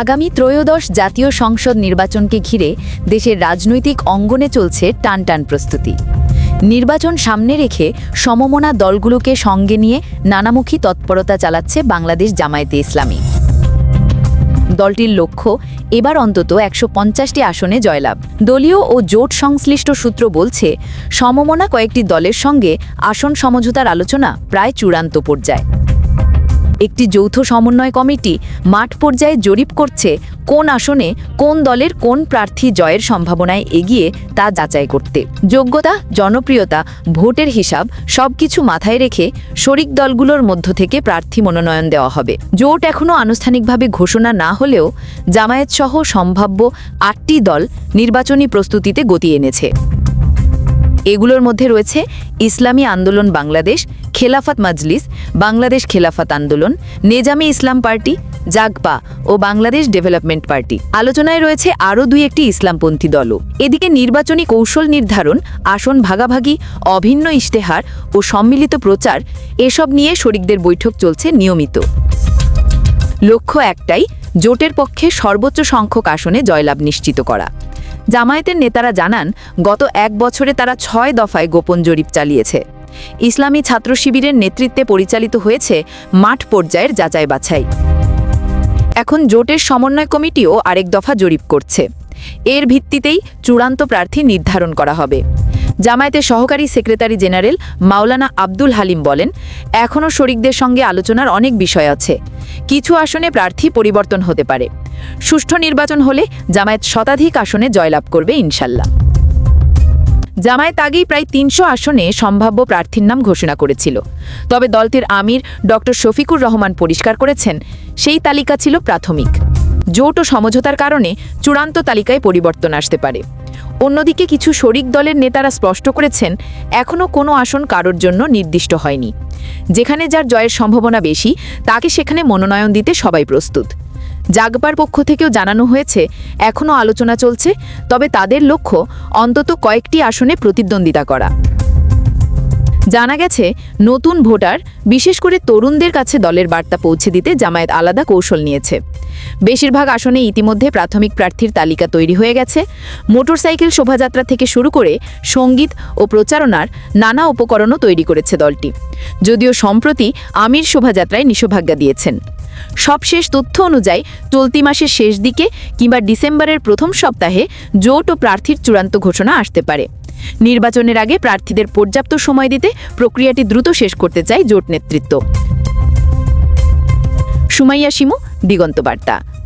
আগামী ত্রয়োদশ জাতীয় সংসদ নির্বাচনকে ঘিরে দেশের রাজনৈতিক অঙ্গনে চলছে টানটান প্রস্তুতি। নির্বাচন সামনে রেখে সমমনা দলগুলোকে সঙ্গে নিয়ে নানামুখী তৎপরতা চালাচ্ছে বাংলাদেশ জামায়াতে ইসলামী। দলটির লক্ষ্য, এবার অন্তত একশো পঞ্চাশটি আসনে জয়লাভ। দলীয় ও জোট সংশ্লিষ্ট সূত্র বলছে, সমমনা কয়েকটি দলের সঙ্গে আসন সমঝোতার আলোচনা প্রায় চূড়ান্ত পর্যায়ে। একটি যৌথ সমন্বয় কমিটি মাঠ পর্যায়ে জরিপ করছে কোন আসনে কোন দলের কোন প্রার্থী জয়ের সম্ভাবনায় এগিয়ে তা যাচাই করতে। যোগ্যতা, জনপ্রিয়তা, ভোটের হিসাব সবকিছু মাথায় রেখে শরিক দলগুলোর মধ্য থেকে প্রার্থী মনোনয়ন দেওয়া হবে। জোট এখনও আনুষ্ঠানিকভাবে ঘোষণা না হলেও জামায়াতসহ সম্ভাব্য আটটি দল নির্বাচনী প্রস্তুতিতে গতি এনেছে। এগুলোর মধ্যে রয়েছে ইসলামী আন্দোলন বাংলাদেশ, খেলাফত মাজলিস, বাংলাদেশ খেলাফত আন্দোলন, নেজামে ইসলাম পার্টি, জাগপা ও বাংলাদেশ ডেভেলপমেন্ট পার্টি। আলোচনায় রয়েছে আরও দুই একটি ইসলামপন্থী দলও। এদিকে নির্বাচনী কৌশল নির্ধারণ, আসন ভাগাভাগি, অভিন্ন ইশতেহার ও সম্মিলিত প্রচার, এসব নিয়ে শরিকদের বৈঠক চলছে নিয়মিত। লক্ষ্য একটাই, জোটের পক্ষে সর্বোচ্চ সংখ্যক আসনে জয়লাভ নিশ্চিত করা। জামায়াতের নেতারা জানান, গত এক বছরে তারা ছয় দফায় গোপন জরিপ চালিয়েছে। ইসলামী ছাত্র শিবিরের নেতৃত্বে পরিচালিত হয়েছে মাঠ পর্যায়ের যাচাই বাছাই এখন জোটের সমন্বয় কমিটিও আরেক দফা জরিপ করছে। এর ভিত্তিতেই চূড়ান্ত প্রার্থী নির্ধারণ করা হবে। জামায়াতের সহকারী সেক্রেটারি জেনারেল মাওলানা আব্দুল হালিম বলেন, এখনও শরিকদের সঙ্গে আলোচনার অনেক বিষয় আছে। কিছু আসনে প্রার্থী পরিবর্তন হতে পারে। সুষ্ঠু নির্বাচন হলে জামায়াত শতাধিক আসনে জয়লাভ করবে ইনশাল্লাহ। জামায়াত আগেই প্রায় তিনশো আসনে সম্ভাব্য প্রার্থীর নাম ঘোষণা করেছিল। তবে দলটির আমির ডক্টর শফিকুর রহমান পরিষ্কার করেছেন, সেই তালিকা ছিল প্রাথমিক। জোট ও সমঝোতার কারণে চূড়ান্ত তালিকায় পরিবর্তন আসতে পারে। অন্যদিকে কিছু শরিক দলের নেতারা স্পষ্ট করেছেন এখনও কোনো আসন কারোর জন্য নির্দিষ্ট হয়নি। যেখানে যার জয়ের সম্ভাবনা বেশি, তাকে সেখানে মনোনয়ন দিতে সবাই প্রস্তুত। জাগবার পক্ষ থেকেও জানানো হয়েছে এখনও আলোচনা চলছে, তবে তাদের লক্ষ্য অন্তত কয়েকটি আসনে প্রতিদ্বন্দ্বিতা করা। জানা গেছে, নতুন ভোটার, বিশেষ করে তরুণদের কাছে দলের বার্তা পৌঁছে দিতে জামায়াত আলাদা কৌশল নিয়েছে। বেশিরভাগ আসনে ইতিমধ্যে প্রাথমিক প্রার্থীর তালিকা তৈরি হয়ে গেছে। মোটরসাইকেল শোভাযাত্রা থেকে শুরু করে সংগীত ও প্রচারণার নানা উপকরণও তৈরি করেছে দলটি। যদিও সম্প্রতি আমির শোভাযাত্রায় নিষেধাজ্ঞা দিয়েছেন। সবশেষ তথ্য অনুযায়ী, চলতি মাসের শেষ দিকে কিংবা ডিসেম্বরের প্রথম সপ্তাহে জোট ও প্রার্থীর চূড়ান্ত ঘোষণা আসতে পারে। নির্বাচনের আগে প্রার্থীদের পর্যাপ্ত সময় দিতে প্রক্রিয়াটি দ্রুত শেষ করতে চায় জোট নেতৃত্ব। সুমাইয়া শিমু, দিগন্ত বার্তা।